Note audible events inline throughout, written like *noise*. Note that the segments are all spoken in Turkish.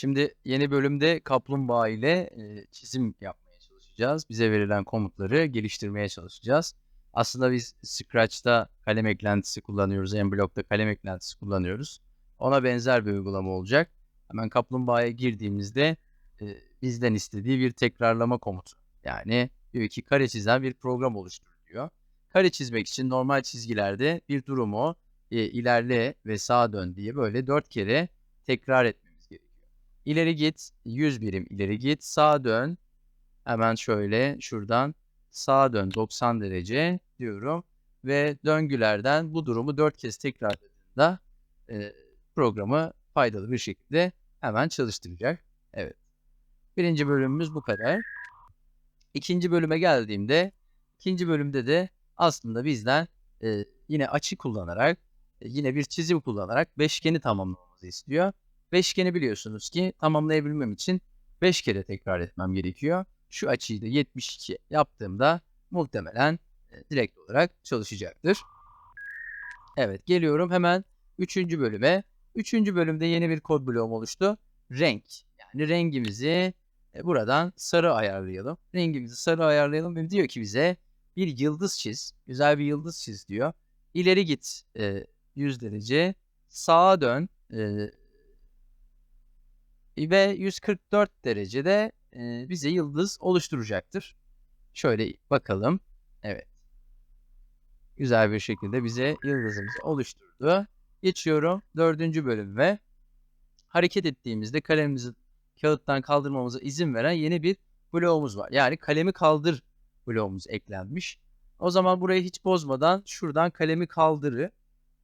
Şimdi yeni bölümde kaplumbağa ile e, çizim yapmaya çalışacağız. Bize verilen komutları geliştirmeye çalışacağız. Aslında biz Scratch'ta kalem eklentisi kullanıyoruz. Emblock'ta kalem eklentisi kullanıyoruz. Ona benzer bir uygulama olacak. Hemen kaplumbağaya girdiğimizde e, bizden istediği bir tekrarlama komutu. Yani diyor ki kare çizen bir program oluştur diyor. Kare çizmek için normal çizgilerde bir durumu e, ilerle ve sağa dön diye böyle dört kere tekrar gerekiyor. İleri git, 100 birim ileri git, sağa dön. Hemen şöyle şuradan sağa dön 90 derece diyorum ve döngülerden bu durumu 4 kez tekrarladığında e, programı faydalı bir şekilde hemen çalıştıracak. Evet. Birinci bölümümüz bu kadar. İkinci bölüme geldiğimde ikinci bölümde de aslında bizden e, yine açı kullanarak e, yine bir çizim kullanarak beşgeni tamamlamamızı istiyor. Beşgeni biliyorsunuz ki tamamlayabilmem için 5 kere tekrar etmem gerekiyor. Şu açıyı da 72 yaptığımda muhtemelen e, direkt olarak çalışacaktır. Evet geliyorum hemen 3. bölüme. 3. bölümde yeni bir kod bloğum oluştu. Renk. Yani rengimizi e, buradan sarı ayarlayalım. Rengimizi sarı ayarlayalım ve diyor ki bize bir yıldız çiz. Güzel bir yıldız çiz diyor. İleri git e, 100 derece. Sağa dön e, ve 144 derecede e, bize yıldız oluşturacaktır. Şöyle bakalım. Evet. Güzel bir şekilde bize yıldızımızı oluşturdu. Geçiyorum dördüncü bölüme. Hareket ettiğimizde kalemimizi kağıttan kaldırmamıza izin veren yeni bir bloğumuz var. Yani kalemi kaldır bloğumuz eklenmiş. O zaman burayı hiç bozmadan şuradan kalemi kaldırı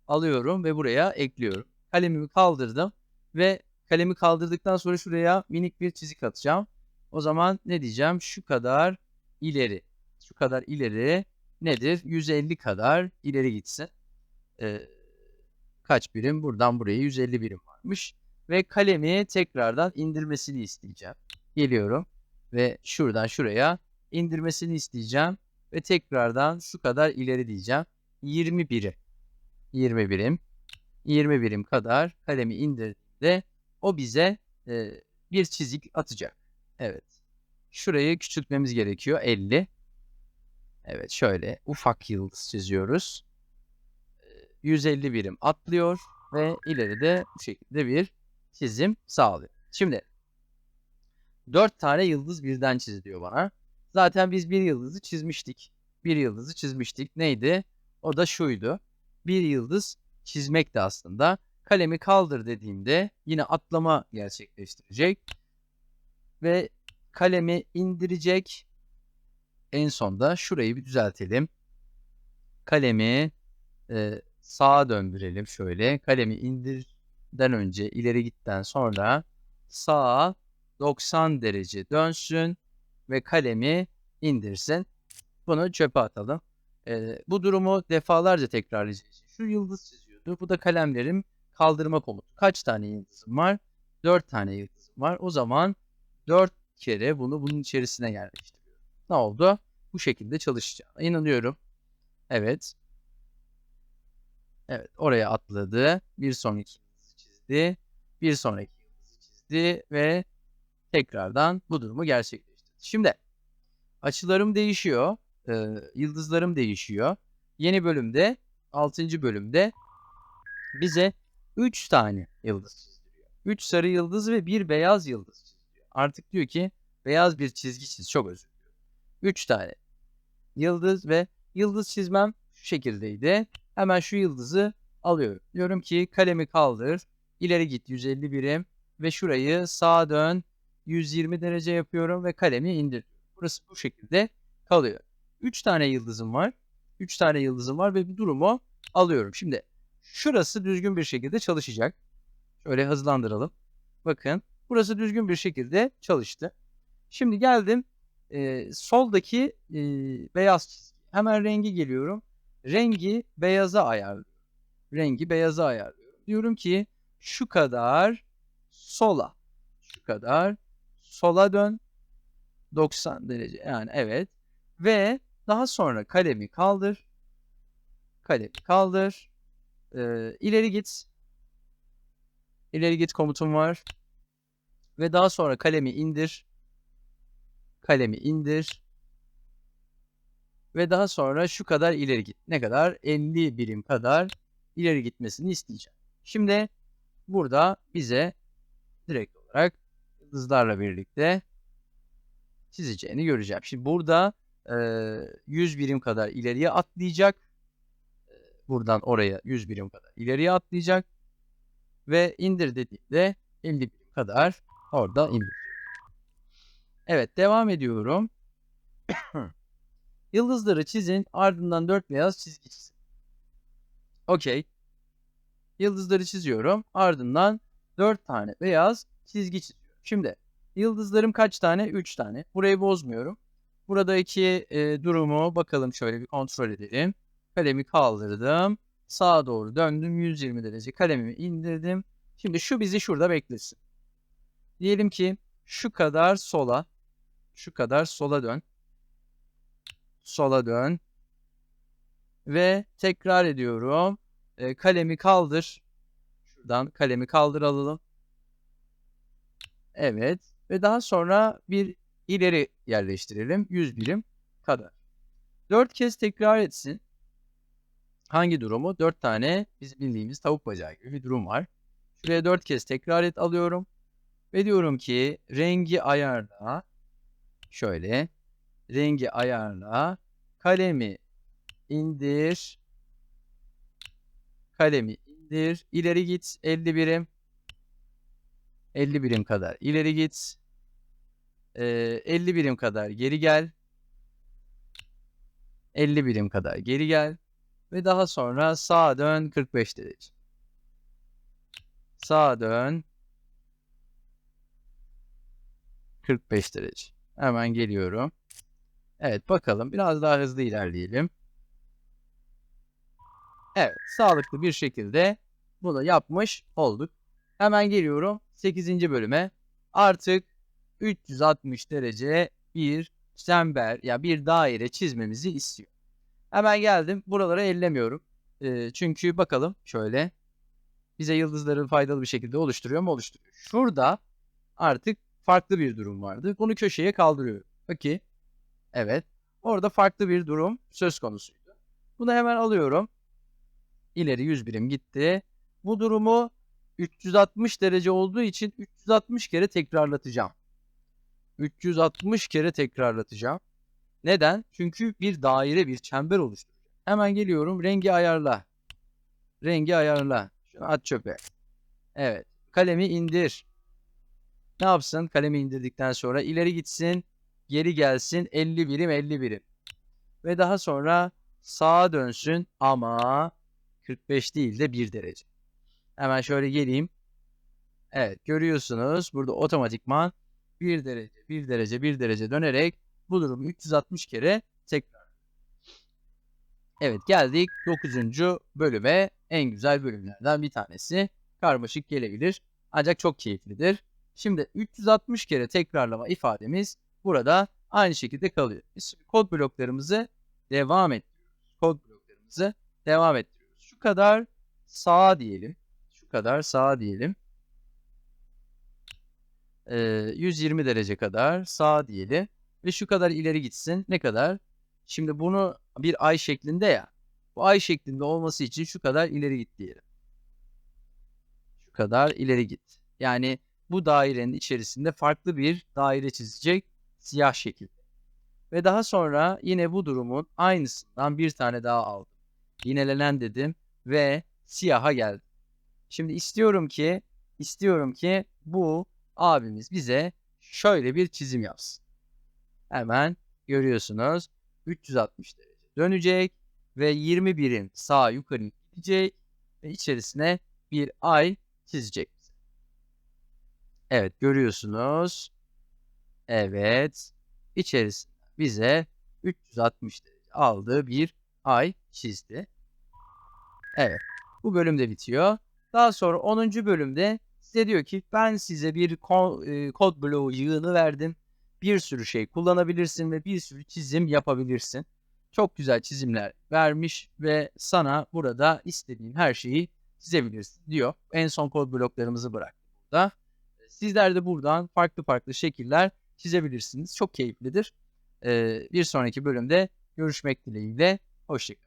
alıyorum ve buraya ekliyorum. Kalemimi kaldırdım ve kalemi kaldırdıktan sonra şuraya minik bir çizik atacağım. O zaman ne diyeceğim? Şu kadar ileri. Şu kadar ileri nedir? 150 kadar ileri gitsin. Ee, kaç birim? Buradan buraya 150 birim varmış. Ve kalemi tekrardan indirmesini isteyeceğim. Geliyorum ve şuradan şuraya indirmesini isteyeceğim. Ve tekrardan şu kadar ileri diyeceğim. 20 birim. 20 birim. 20 birim kadar kalemi indirdiğimde o bize e, bir çizik atacak. Evet. Şurayı küçültmemiz gerekiyor. 50. Evet şöyle ufak yıldız çiziyoruz. 150 birim atlıyor ve ileride bu şekilde bir çizim sağlıyor. Şimdi 4 tane yıldız birden çiz diyor bana. Zaten biz bir yıldızı çizmiştik. Bir yıldızı çizmiştik. Neydi? O da şuydu. Bir yıldız çizmek de aslında. Kalemi kaldır dediğimde yine atlama gerçekleştirecek. Ve kalemi indirecek. En sonda şurayı bir düzeltelim. Kalemi e, sağa döndürelim şöyle. Kalemi indirden önce ileri gitten sonra sağa 90 derece dönsün ve kalemi indirsin. Bunu çöpe atalım. E, bu durumu defalarca tekrarlayacağız. Şu yıldız çiziyordu. Bu da kalemlerim kaldırma komutu. Kaç tane yıldızım var? 4 tane yıldızım var. O zaman 4 kere bunu bunun içerisine yerleştiriyorum. Ne oldu? Bu şekilde çalışacağına inanıyorum. Evet. Evet oraya atladı. Bir sonraki yıldızı çizdi. Bir sonraki yıldızı çizdi ve tekrardan bu durumu gerçekleştirdi. Şimdi açılarım değişiyor. E, yıldızlarım değişiyor. Yeni bölümde 6. bölümde bize 3 tane yıldız çizdiriyor. 3 sarı yıldız ve bir beyaz yıldız çizdiriyor. Artık diyor ki beyaz bir çizgi çiz. Çok özür diliyorum. 3 tane yıldız ve yıldız çizmem şu şekildeydi. Hemen şu yıldızı alıyorum. Diyorum ki kalemi kaldır. ileri git 150 birim ve şurayı sağa dön 120 derece yapıyorum ve kalemi indir. Burası bu şekilde kalıyor. 3 tane yıldızım var. 3 tane yıldızım var ve bu durumu alıyorum. Şimdi şurası düzgün bir şekilde çalışacak. Şöyle hızlandıralım. Bakın burası düzgün bir şekilde çalıştı. Şimdi geldim e, soldaki e, beyaz çizgi. Hemen rengi geliyorum. Rengi beyaza ayarlıyorum. Rengi beyaza ayarlıyorum. Diyorum ki şu kadar sola. Şu kadar sola dön. 90 derece yani evet. Ve daha sonra kalemi kaldır. Kalemi kaldır. Ee, ileri git. İleri git komutum var. Ve daha sonra kalemi indir. Kalemi indir. Ve daha sonra şu kadar ileri git. Ne kadar? 50 birim kadar ileri gitmesini isteyeceğim. Şimdi burada bize direkt olarak yıldızlarla birlikte çizeceğini göreceğim. Şimdi burada e, 100 birim kadar ileriye atlayacak. Buradan oraya 100 birim kadar ileriye atlayacak. Ve indir dediğimde 50 birim kadar orada indir. Evet devam ediyorum. *clears throat* Yıldızları çizin ardından 4 beyaz çizgi çizin. Okey. Yıldızları çiziyorum. Ardından 4 tane beyaz çizgi çiziyorum. Şimdi yıldızlarım kaç tane? 3 tane. Burayı bozmuyorum. Buradaki e, durumu bakalım şöyle bir kontrol edelim. Kalemi kaldırdım. Sağa doğru döndüm. 120 derece kalemimi indirdim. Şimdi şu bizi şurada beklesin. Diyelim ki şu kadar sola, şu kadar sola dön. Sola dön. Ve tekrar ediyorum. E, kalemi kaldır. Şuradan kalemi kaldır alalım. Evet. Ve daha sonra bir ileri yerleştirelim. 100 birim kadar. 4 kez tekrar etsin. Hangi durumu? 4 tane biz bildiğimiz tavuk bacağı gibi bir durum var. Şuraya 4 kez tekrar et alıyorum. Ve diyorum ki rengi ayarla. Şöyle. Rengi ayarla. Kalemi indir. Kalemi indir. İleri git 50 birim. 50 birim kadar ileri git. Ee, 50 birim kadar geri gel. 50 birim kadar geri gel. Ve daha sonra sağa dön 45 derece. Sağa dön 45 derece. Hemen geliyorum. Evet bakalım biraz daha hızlı ilerleyelim. Evet sağlıklı bir şekilde bunu yapmış olduk. Hemen geliyorum 8. bölüme. Artık 360 derece bir çember ya bir daire çizmemizi istiyor. Hemen geldim. Buraları ellemiyorum. Ee, çünkü bakalım şöyle bize yıldızları faydalı bir şekilde oluşturuyor mu? Oluşturuyor. Şurada artık farklı bir durum vardı. Bunu köşeye kaldırıyorum. Peki. Evet. Orada farklı bir durum söz konusuydu. Bunu hemen alıyorum. İleri 100 birim gitti. Bu durumu 360 derece olduğu için 360 kere tekrarlatacağım. 360 kere tekrarlatacağım. Neden? Çünkü bir daire, bir çember oluşturacak. Hemen geliyorum. Rengi ayarla. Rengi ayarla. Şunu at çöpe. Evet. Kalemi indir. Ne yapsın? Kalemi indirdikten sonra ileri gitsin. Geri gelsin. 50 birim 50 birim. Ve daha sonra sağa dönsün ama 45 değil de 1 derece. Hemen şöyle geleyim. Evet görüyorsunuz burada otomatikman 1 derece 1 derece 1 derece dönerek bu durumu 360 kere tekrar. Evet geldik 9. bölüme. En güzel bölümlerden bir tanesi. Karmaşık gelebilir ancak çok keyiflidir. Şimdi 360 kere tekrarlama ifademiz burada aynı şekilde kalıyor. Biz kod bloklarımızı devam ettiriyoruz. Kod bloklarımızı devam ettiriyoruz. Şu kadar sağa diyelim. Şu kadar sağa diyelim. Ee, 120 derece kadar sağa diyelim. Ve şu kadar ileri gitsin. Ne kadar? Şimdi bunu bir ay şeklinde ya. Bu ay şeklinde olması için şu kadar ileri git diyelim. Şu kadar ileri git. Yani bu dairenin içerisinde farklı bir daire çizecek siyah şekilde. Ve daha sonra yine bu durumun aynısından bir tane daha aldım. Yinelenen dedim ve siyaha geldim. Şimdi istiyorum ki istiyorum ki bu abimiz bize şöyle bir çizim yapsın. Hemen görüyorsunuz 360 derece dönecek ve 20 birim sağa yukarı gidecek ve içerisine bir ay çizecek. Evet görüyorsunuz. Evet içerisinde bize 360 derece aldığı bir ay çizdi. Evet bu bölüm de bitiyor. Daha sonra 10. bölümde size diyor ki ben size bir kod bloğu yığını verdim. Bir sürü şey kullanabilirsin ve bir sürü çizim yapabilirsin. Çok güzel çizimler vermiş ve sana burada istediğin her şeyi çizebilirsin diyor. En son kod bloklarımızı bıraktı burada. Sizler de buradan farklı farklı şekiller çizebilirsiniz. Çok keyiflidir. Ee, bir sonraki bölümde görüşmek dileğiyle. Hoşçakalın.